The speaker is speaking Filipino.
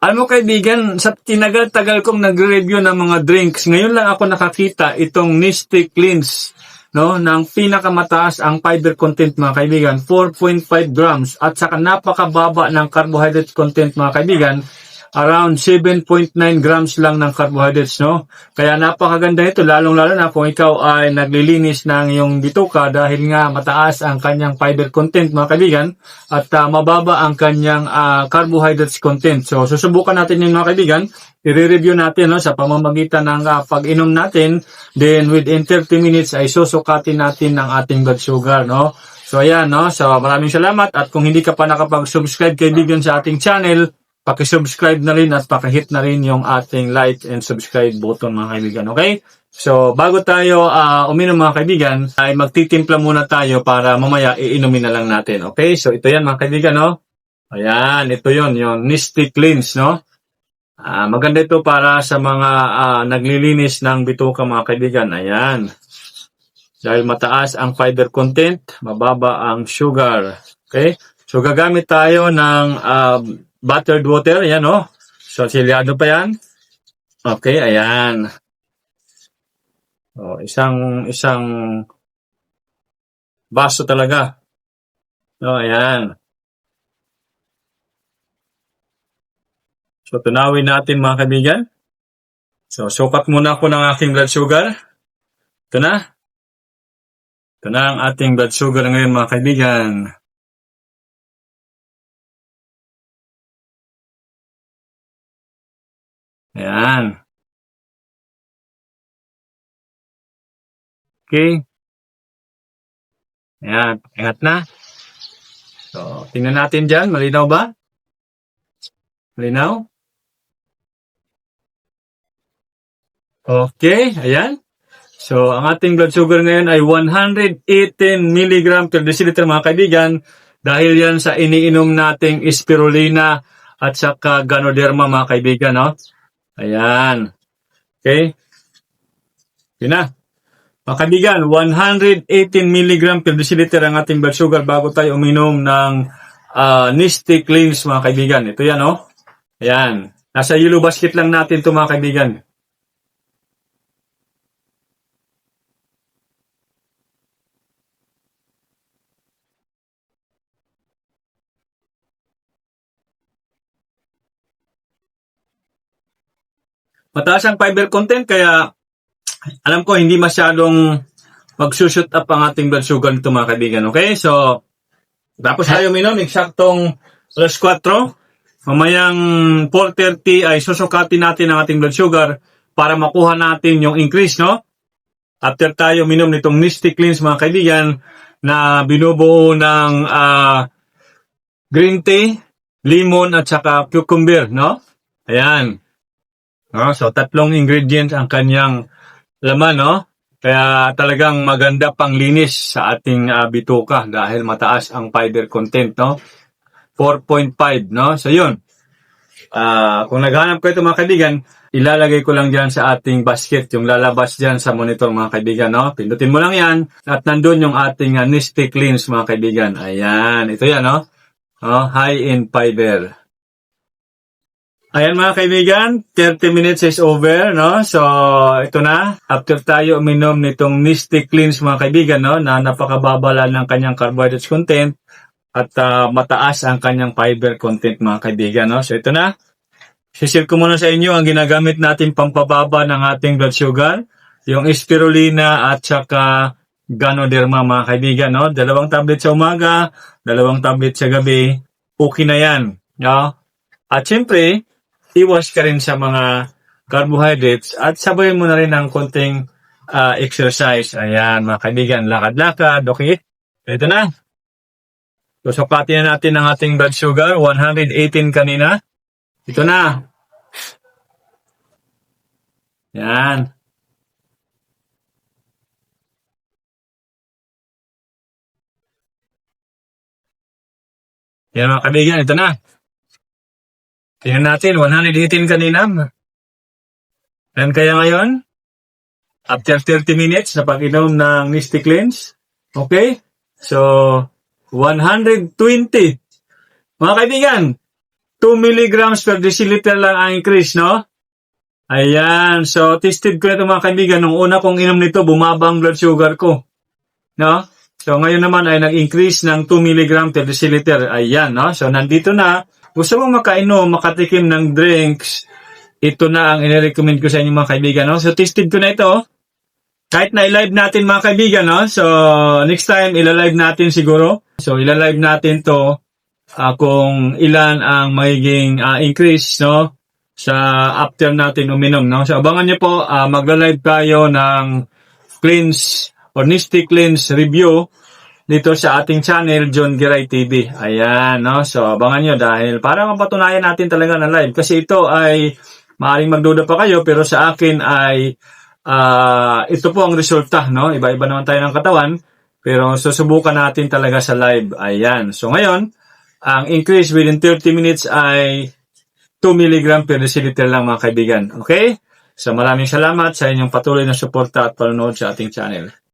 Alam mo kaibigan, sa tinagal-tagal kong nagre-review ng mga drinks, ngayon lang ako nakakita itong Nistic Cleanse, no, ng pinakamataas ang fiber content mga kaibigan, 4.5 grams at saka napakababa ng carbohydrate content mga kaibigan, around 7.9 grams lang ng carbohydrates, no? Kaya napakaganda ito, lalong-lalo na kung ikaw ay naglilinis ng iyong bituka dahil nga mataas ang kanyang fiber content, mga kaibigan, at ah, mababa ang kanyang ah, carbohydrates content. So, susubukan natin yun, mga kaibigan. I-review natin no, sa pamamagitan ng ah, pag-inom natin. Then, within 30 minutes ay susukatin natin ng ating blood sugar, no? So, ayan, no? So, maraming salamat. At kung hindi ka pa nakapag-subscribe, kaibigan, sa ating channel, pakisubscribe na rin at pakihit na rin yung ating like and subscribe button mga kaibigan. Okay? So, bago tayo ah, uminom mga kaibigan, ay magtitimpla muna tayo para mamaya iinumin na lang natin. Okay? So, ito yan mga kaibigan, no? Ayan, ito yon yung Nistic Cleanse, no? Ah, maganda ito para sa mga ah, naglilinis ng bituka mga kaibigan. Ayan. Dahil mataas ang fiber content, mababa ang sugar. Okay? So, gagamit tayo ng ah, buttered water. Ayan, no? So, silyado pa yan. Okay, ayan. Oh, isang isang baso talaga. Oh, ayan. So, tunawin natin mga kaibigan. So, sukat muna ako ng aking blood sugar. Ito na. Ito na ang ating blood sugar ngayon mga kaibigan. Ayan. Okay. Ayan. Ingat na. So, tingnan natin dyan. Malinaw ba? Malinaw? Okay. Ayan. So, ang ating blood sugar ngayon ay 118 mg per deciliter mga kaibigan dahil yan sa iniinom nating spirulina at saka ganoderma mga kaibigan, no? Ayan. Okay? Yun na. Mga kaibigan, 118 mg per deciliter ang ating blood sugar bago tayo uminom ng uh, Nistic Cleanse mga kaibigan. Ito yan, no? Ayan. Nasa yellow basket lang natin ito mga kaibigan. Mataas ang fiber content kaya alam ko hindi masyadong magsushoot up ang ating blood sugar nito mga kaibigan. Okay? So, tapos tayo minom, eksaktong alas 4. Mamayang 4.30 ay susukatin natin ang ating blood sugar para makuha natin yung increase, no? After tayo minom nitong Nistic Cleanse mga kaibigan na binubuo ng ah, green tea, lemon at saka cucumber, no? Ayan. No? So, tatlong ingredients ang kanyang laman, no? Kaya talagang maganda pang linis sa ating ah, bituka dahil mataas ang fiber content, no? 4.5, no? So, yun. Ah, kung naghanap ko ito mga kaibigan, ilalagay ko lang dyan sa ating basket, yung lalabas dyan sa monitor mga kaibigan, no? Pindutin mo lang yan at nandun yung ating uh, Nistic Cleanse mga kaibigan. Ayan, ito yan, no? Oh, high in fiber. Ayan mga kaibigan, 30 minutes is over, no? So, ito na. After tayo uminom nitong Nistic Cleanse mga kaibigan, no? Na napakababala ng kanyang carbohydrates content at ah, mataas ang kanyang fiber content mga kaibigan, no? So, ito na. Sishare ko muna sa inyo ang ginagamit natin pampababa ng ating blood sugar. Yung spirulina at saka ganoderma mga kaibigan, no? Dalawang tablet sa umaga, dalawang tablet sa gabi. Okay na yan, no? At syempre, iwas ka rin sa mga carbohydrates at sabayin mo na rin ng konting ah, exercise. Ayan, mga kaibigan, lakad-lakad, okay? Ito na. So, sukatin na natin ang ating blood sugar, 118 kanina. Ito na. Yan. Yan mga kaibigan, ito na. Tingnan natin, 118 kanina. Yan kaya ngayon? After 30 minutes na pag-inom ng Mystic Cleanse. Okay? So, 120. Mga kaibigan, 2 milligrams per deciliter lang ang increase, no? Ayan. So, tested ko na ito mga kaibigan. Nung una kong inom nito, bumaba ang blood sugar ko. No? So, ngayon naman ay nag-increase ng 2 milligram per deciliter. Ayan, no? So, nandito na. Gusto mo makainom, makatikim ng drinks, ito na ang inirecommend ko sa inyo mga kaibigan, no? So, tested ko na ito. Kahit na i-live natin mga kaibigan, no? So, next time, ila-live natin siguro. So, ila-live natin to ah, kung ilan ang magiging ah, increase, no? Sa after natin uminom, no? So, abangan nyo po, ah, magla-live tayo ng cleanse, Ornistic Cleanse Review dito sa ating channel, John Giray TV. Ayan, no? So, abangan nyo dahil para mapatunayan natin talaga na live. Kasi ito ay, maaaring magduda pa kayo, pero sa akin ay, ah, ito po ang resulta, no? Iba-iba naman tayo ng katawan, pero susubukan natin talaga sa live. Ayan. So, ngayon, ang increase within 30 minutes ay 2 mg per deciliter lang mga kaibigan. Okay? So, maraming salamat sa inyong patuloy na suporta at panonood sa ating channel.